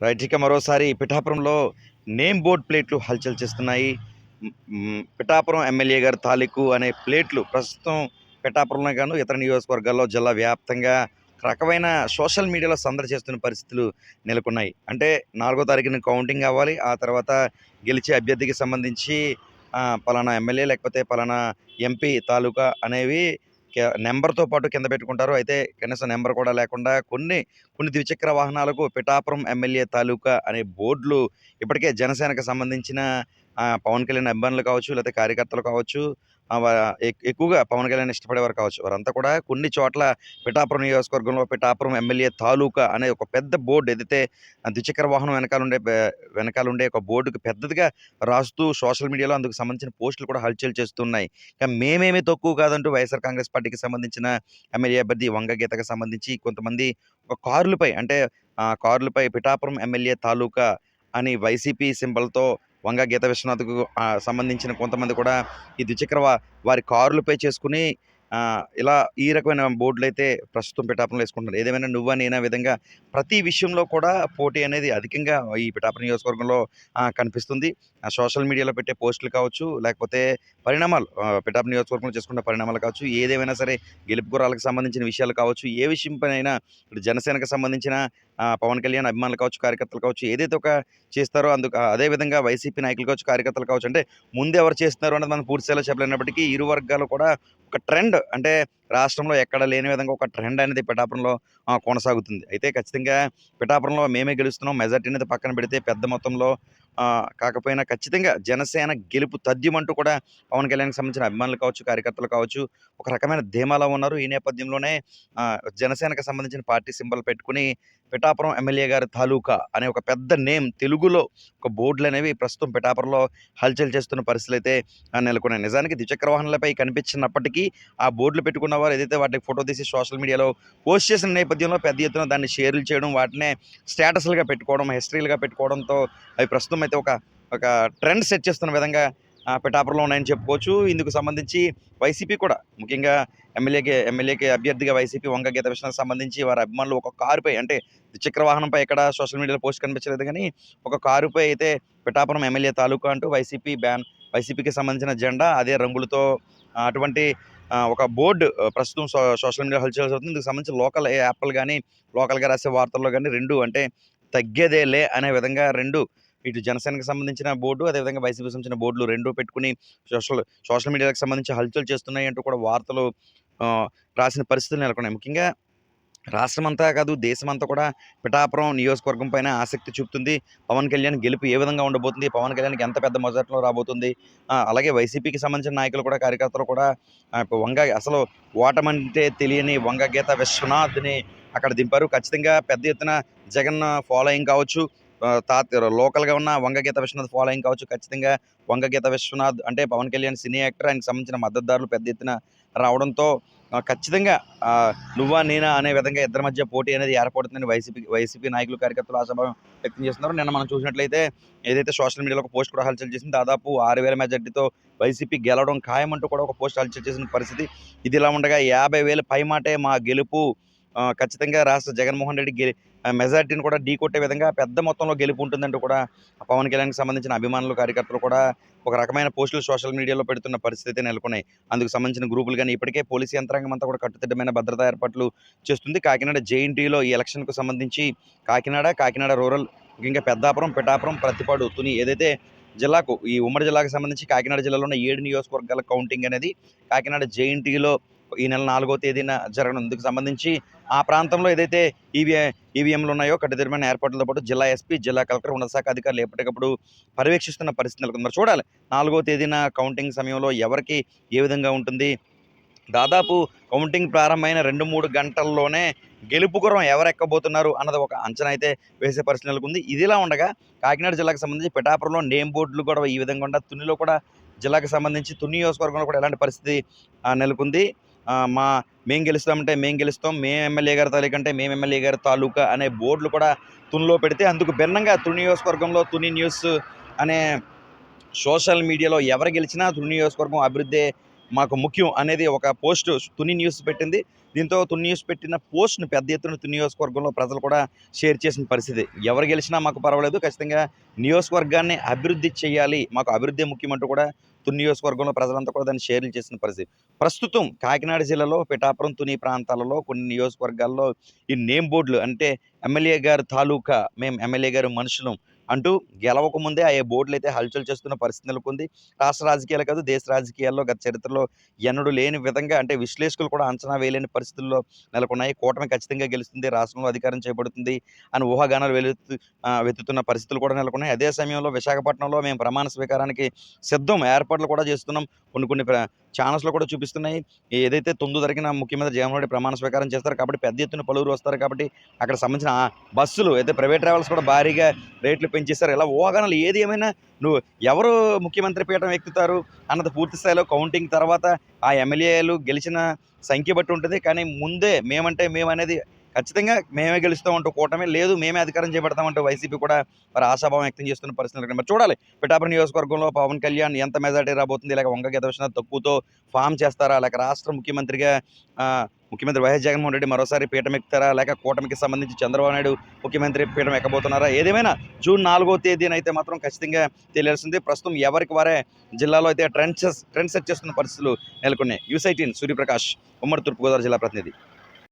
Right ఇక మరోసారి పిఠాపురంలో నేమ్ బోర్డ్ ప్లేట్లు హల్చల్ చేస్తున్నాయి. పిఠాపురం ఎమ్మెల్యే గారి తాలూకు అనే ప్లేట్లు ప్రస్తుతం పిఠాపురంలో గాను ఇతర నియోజకవర్గాల్లో జిల్లా వ్యాప్తంగా రకమైన సోషల్ మీడియాలో సందడి చేస్తున్న పరిస్థితులు నెలకొన్నాయి. అంటే నాలుగో తారీఖున కౌంటింగ్ అవ్వాలి ఆ తర్వాత గెలిచే అభ్యర్థికి సంబంధించి పలానా ఎమ్మెల్యే లేకపోతే పలానా ఎంపీ తాలూకా అనేవి నెంబర్తో పాటు కింద పెట్టుకుంటారు. అయితే కనీసం నెంబర్ కూడా లేకుండా కొన్ని కొన్ని ద్విచక్ర వాహనాలకు పిఠాపురం ఎమ్మెల్యే తాలూకా అనే బోర్డులు ఇప్పటికే జనసేనకు సంబంధించిన పవన్ కళ్యాణ్ అభిమానులు కావచ్చు లేకపోతే కార్యకర్తలు కావచ్చు ఎక్కువగా పవన్ కళ్యాణ్ ఇష్టపడేవారు కావచ్చు. వారంతా కూడా కొన్ని చోట్ల పిఠాపురం నియోజకవర్గంలో పిఠాపురం ఎమ్మెల్యే తాలూకా అనే ఒక పెద్ద బోర్డు ఏదైతే ద్విచక్ర వాహనం వెనకాల ఉండే వెనకాల ఉండే ఒక బోర్డుకి పెద్దదిగా రాస్తూ సోషల్ మీడియాలో అందుకు సంబంధించిన పోస్టులు కూడా హల్చల్ చేస్తున్నాయి. ఇక మేమేమీ తక్కువ కాదంటూ వైఎస్ఆర్ కాంగ్రెస్ పార్టీకి సంబంధించిన ఎమ్మెల్యే అభ్యర్థి వంగ గీతకు సంబంధించి కొంతమంది ఒక కార్లపై అంటే కార్లపై పిఠాపురం ఎమ్మెల్యే తాలూకా అని వైసీపీ సింబల్తో వంగ గీత విశ్వనాథ్కు సంబంధించిన కొంతమంది కూడా ఈ ద్విచక్ర వారి కారులపై చేసుకుని ఇలా ఈ రకమైన బోర్డులు అయితే ప్రస్తుతం పిఠాపురంలో వేసుకుంటున్నారు. ఏదేమైనా నువ్వు నేనా విధంగా ప్రతి విషయంలో కూడా పోటీ అనేది అధికంగా ఈ పిఠాపురం నియోజకవర్గంలో కనిపిస్తుంది. ఆ, సోషల్ మీడియాలో పెట్టే పోస్టులు కావచ్చు లేకపోతే పరిణామాలు పిఠాపురం నియోజకవర్గంలో చేసుకున్న పరిణామాలు కావచ్చు ఏదేమైనా సరే గెలుపు గుర్రాలకు సంబంధించిన విషయాలు కావచ్చు ఏ విషయం పైన ఇప్పుడు జనసేనకు సంబంధించిన పవన్ కళ్యాణ్ అభిమానులు కావచ్చు కార్యకర్తలు కావచ్చు ఏదైతే ఒక చేస్తారో అందుకు అదేవిధంగా అదే విధంగా వైసీపీ నాయకులు కావచ్చు కార్యకర్తలు కావచ్చు అంటే ముందు ఎవరు చేస్తున్నారు అనేది మనం పూర్తిస్థాయిలో చెప్పలేనప్పటికీ ఇరు వర్గాలు కూడా ఒక ట్రెండ్ అంటే రాష్ట్రంలో ఎక్కడ లేని విధంగా ఒక ట్రెండ్ అనేది పిఠాపురంలో కొనసాగుతుంది. అయితే ఖచ్చితంగా పిఠాపురంలో మేమే గెలుస్తున్నాం మెజార్టీ అనేది పక్కన పెడితే పెద్ద మొత్తంలో కాకపోయినా ఖచ్చితంగా జనసేన గెలుపు తథ్యమంటూ కూడా పవన్ కళ్యాణ్కి సంబంధించిన అభిమానులు కావచ్చు కార్యకర్తలు కావచ్చు ఒక రకమైన ధీమాలో ఉన్నారు. ఈ నేపథ్యంలోనే జనసేనకు సంబంధించిన పార్టీ సింబల్ పెట్టుకుని పిఠాపురం ఎమ్మెల్యే గారి తాలూకా అనే ఒక పెద్ద నేమ్ తెలుగులో ఒక బోర్డులు అనేవి ప్రస్తుతం పిఠాపురంలో హల్చల్ చేస్తున్న పరిస్థితులు అయితే ఆ, నెలకొన్నాయి. నిజానికి ద్విచక్ర వాహనాలపై కనిపించినప్పటికీ ఆ బోర్డులు పెట్టుకున్న వారు ఏదైతే వాటికి ఫోటో తీసి సోషల్ మీడియాలో పోస్ట్ చేసిన నేపథ్యంలో పెద్ద ఎత్తున దాన్ని షేర్లు చేయడం వాటినే స్టేటస్లుగా పెట్టుకోవడం హిస్టరీలుగా పెట్టుకోవడంతో అవి ప్రస్తుతం అయితే ఒక ఒక ట్రెండ్ సెట్ చేస్తున్న విధంగా పిఠాపురంలో ఉన్నాయని చెప్పుకోవచ్చు. ఇందుకు సంబంధించి వైసీపీ కూడా ముఖ్యంగా ఎమ్మెల్యేకి ఎమ్మెల్యేకి అభ్యర్థిగా వైసీపీ వంగ గీత విషయానికి సంబంధించి వారి అభిమానులు ఒక కారుపై అంటే ద్విచక్ర వాహనంపై ఎక్కడ సోషల్ మీడియాలో పోస్ట్ కనిపించలేదు కానీ ఒక కారుపై అయితే పిఠాపురం ఎమ్మెల్యే తాలూకా అంటూ వైసీపీ బ్యాన్ వైసీపీకి సంబంధించిన జెండా అదే రంగులతో అటువంటి ఒక బోర్డు ప్రస్తుతం సో సోషల్ మీడియా హల్చల్ అవుతుంది ఇందుకు సంబంధించి లోకల్ యాప్లు కానీ లోకల్గా రాసే వార్తల్లో కానీ రెండు అంటే తగ్గేదేలే అనే విధంగా రెండు ఇటు జనసేనకు సంబంధించిన బోర్డు అదేవిధంగా వైసీపీ సంబంధించిన బోర్డులు రెండు పెట్టుకుని సోషల్ సోషల్ మీడియాకి సంబంధించి హల్చల్ చేస్తున్నాయి అంటూ కూడా వార్తలు రాసిన పరిస్థితులు నెలకొన్నాయి. ముఖ్యంగా రాష్ట్రం అంతా కాదు దేశం అంతా కూడా పిఠాపురం నియోజకవర్గం పైన ఆసక్తి చూపుతుంది. పవన్ కళ్యాణ్ గెలుపు ఏ విధంగా ఉండబోతుంది? పవన్ కళ్యాణ్కి ఎంత పెద్ద మొదట్లో రాబోతుంది? అలాగే వైసీపీకి సంబంధించిన నాయకులు కూడా కార్యకర్తలు కూడా వంగ అసలు ఓటమంటే తెలియని వంగ గీత విశ్వనాథ్ని అక్కడ దింపారు. ఖచ్చితంగా పెద్ద ఎత్తున జగన్ ఫాలోయింగ్ కావచ్చు. తాత లోకల్గా ఉన్న వంగగీత విశ్వనాథ్ ఫాలోయింగ్ కావచ్చు. ఖచ్చితంగా వంగగీత విశ్వనాథ్ అంటే పవన్ కళ్యాణ్ సినీ యాక్టర్. ఆయనకు సంబంధించిన మద్దతుదారులు పెద్ద ఎత్తున రావడంతో ఖచ్చితంగా నువ్వా నేనా అనే విధంగా ఇద్దరి మధ్య పోటీ అనేది ఏర్పడుతుందని వైసీపీ వైసీపీ నాయకులు కార్యకర్తలు ఆశాభావం వ్యక్తం చేస్తున్నారు. నిన్న మనం చూసినట్లయితే ఏదైతే సోషల్ మీడియాలో ఒక పోస్ట్ కూడా హల్చల్ చేసింది దాదాపు ఆరు వేల మెజార్టీతో వైసీపీ గెలవడం ఖాయమంటూ కూడా ఒక పోస్ట్ హల్చల్ చేసిన పరిస్థితి. ఇది ఇలా ఉండగా యాభై వేలు పైమాటే మా గెలుపు ఖచ్చితంగా రాష్ట్ర జగన్మోహన్ రెడ్డి గెలి మెజార్టీని కూడా ఢీ కొట్టే విధంగా పెద్ద మొత్తంలో గెలుపు ఉంటుందంటూ కూడా పవన్ కళ్యాణ్కి సంబంధించిన అభిమానులు కార్యకర్తలు కూడా ఒక రకమైన పోస్టులు సోషల్ మీడియాలో పెడుతున్న పరిస్థితి నెలకొన్నాయి. అందుకు సంబంధించిన గ్రూపులు కానీ ఇప్పటికే పోలీసు యంత్రాంగం అంతా కూడా కట్టుదిట్టమైన భద్రతా ఏర్పాట్లు చేస్తుంది. కాకినాడ జేఎన్టీలో ఈ ఎలక్షన్కు సంబంధించి కాకినాడ కాకినాడ రూరల్ ముఖ్యంగా పెద్దాపురం పిఠాపురం ప్రతిపాడు తుని ఏదైతే జిల్లాకు ఈ ఉమ్మడి జిల్లాకు సంబంధించి కాకినాడ జిల్లాలో ఉన్న ఏడు నియోజకవర్గాల కౌంటింగ్ అనేది కాకినాడ జేఎన్టీలో ఈ నెల నాలుగో తేదీన జరగనుందుకు సంబంధించి ఆ ప్రాంతంలో ఏదైతే ఈవీ ఈవీఎంలు ఉన్నాయో కట్టుదిట్టమైన ఏర్పాట్లతో పాటు జిల్లా ఎస్పీ జిల్లా కలెక్టర్ ఉన్నత శాఖ అధికారులు ఎప్పటికప్పుడు పర్యవేక్షిస్తున్న పరిస్థితి నెలకొంది. మరి చూడాలి నాలుగో తేదీన కౌంటింగ్ సమయంలో ఎవరికి ఏ విధంగా ఉంటుంది? దాదాపు కౌంటింగ్ ప్రారంభమైన రెండు మూడు గంటల్లోనే గెలుపు గురం ఎవరెక్కబోతున్నారు అన్నది ఒక అంచనా అయితే వేసే పరిస్థితి నెలకొంది. ఇదిలా ఉండగా కాకినాడ జిల్లాకు సంబంధించి పిఠాపురంలో నేమ్ బోర్డులు కూడా ఈ విధంగా ఉండ తునిలో కూడా జిల్లాకు సంబంధించి తుని నియోజకవర్గంలో కూడా ఎలాంటి పరిస్థితి నెలకొంది. మా మేం గెలుస్తామంటే మేము గెలుస్తాం మేము ఎమ్మెల్యే గారి తాలూకా అంటే మేము ఎమ్మెల్యే గారి తాలూకా అనే బోర్డులు కూడా తునిలో పెడితే అందుకు భిన్నంగా తుని నియోజకవర్గంలో తుని న్యూస్ అనే సోషల్ మీడియాలో ఎవరు గెలిచినా తుని నియోజకవర్గం అభివృద్ధి మాకు ముఖ్యం అనేది ఒక పోస్ట్ తుని న్యూస్ పెట్టింది. దీంతో తుని న్యూస్ పెట్టిన పోస్ట్ను పెద్ద ఎత్తున తుని నియోజకవర్గంలో ప్రజలు కూడా షేర్ చేసిన పరిస్థితి. ఎవరు గెలిచినా మాకు పర్వాలేదు. ఖచ్చితంగా నియోజకవర్గాన్ని అభివృద్ధి చేయాలి. మాకు అభివృద్ధి ముఖ్యమంటూ కూడా తుని నియోజకవర్గంలో ప్రజలంతా కూడా దాన్ని షేర్లు చేసిన పరిస్థితి. ప్రస్తుతం కాకినాడ జిల్లాలో పిఠాపురం తుని ప్రాంతాలలో కొన్ని నియోజకవర్గాల్లో ఈ నేమ్ బోర్డులు అంటే ఎమ్మెల్యే గారు తాలూకా మేము ఎమ్మెల్యే గారు మనుషులం అంటూ గెలవక ముందే ఆ బోర్డులు అయితే హల్చల్ చేస్తున్న పరిస్థితి నెలకొంది. రాష్ట్ర రాజకీయాలు కాదు దేశ రాజకీయాల్లో గత చరిత్రలో ఎన్నడూ లేని విధంగా అంటే విశ్లేషకులు కూడా అంచనా వేయలేని పరిస్థితుల్లో నెలకొన్నాయి. కూటమి ఖచ్చితంగా గెలుస్తుంది రాష్ట్రంలో అధికారం చేపడుతుంది అని ఊహాగానాలు వెలుతు వెతుతున్న పరిస్థితులు కూడా నెలకొన్నాయి. అదే సమయంలో విశాఖపట్నంలో మేము ప్రమాణ స్వీకారానికి సిద్ధం ఏర్పాట్లు కూడా చేస్తున్నాం. కొన్ని కొన్ని ఛానల్స్లో కూడా చూపిస్తున్నాయి. ఏదైతే తొమ్మిది జరిగిన ముఖ్యమంత్రి జగన్మోహన్ రెడ్డి ప్రమాణ స్వీకారం చేస్తారు కాబట్టి పెద్ద ఎత్తున పలువురు వస్తారు కాబట్టి అక్కడ సంబంధించిన బస్సులు అయితే ప్రైవేట్ ట్రావెల్స్ కూడా భారీగా రేట్లు పెంచేస్తారు ఇలా ఊహాగానాలు ఏది ఏమైనా నువ్వు ఎవరు ముఖ్యమంత్రి పీఠం ఎక్కుతారు అన్నది పూర్తి స్థాయిలో కౌంటింగ్ తర్వాత ఆ ఎమ్మెల్యేలు గెలిచిన సంఖ్య బట్టి ఉంటుంది. కానీ ముందే మేమంటే మేమనేది ఖచ్చితంగా మేమే గెలుస్తామంటూ కూటమి లేదు మేమే అధికారం చేపడతామంటూ వైసీపీ కూడా మరి ఆశాభావం వ్యక్తం చేస్తున్న పరిస్థితులు మరి చూడాలి పిఠాపురం నియోజకవర్గంలో పవన్ కళ్యాణ్ ఎంత మెజార్టీ రాబోతుంది? లేక వంగ గీత విశ్వనాథ్ తక్కువతో ఫామ్ చేస్తారా? లేక రాష్ట్ర ముఖ్యమంత్రిగా ముఖ్యమంత్రి వైఎస్ జగన్మోహన్ రెడ్డి మరోసారి పీఠం ఎక్కుతారా? లేక కూటమికి సంబంధించి చంద్రబాబు నాయుడు ముఖ్యమంత్రి పీఠం ఎక్కబోతున్నారా? ఏదేమైనా జూన్ నాలుగో తేదీన అయితే మాత్రం ఖచ్చితంగా తెలియాల్సింది. ప్రస్తుతం ఎవరికి వారే జిల్లాలో అయితే ట్రెండ్ ట్రెండ్ సెట్ చేస్తున్న పరిస్థితులు నెలకొన్నాయి. యూసైటీన్ సూర్యప్రకాష్ ఉమ్మడి తూర్పుగోదావరి జిల్లా ప్రతినిధి.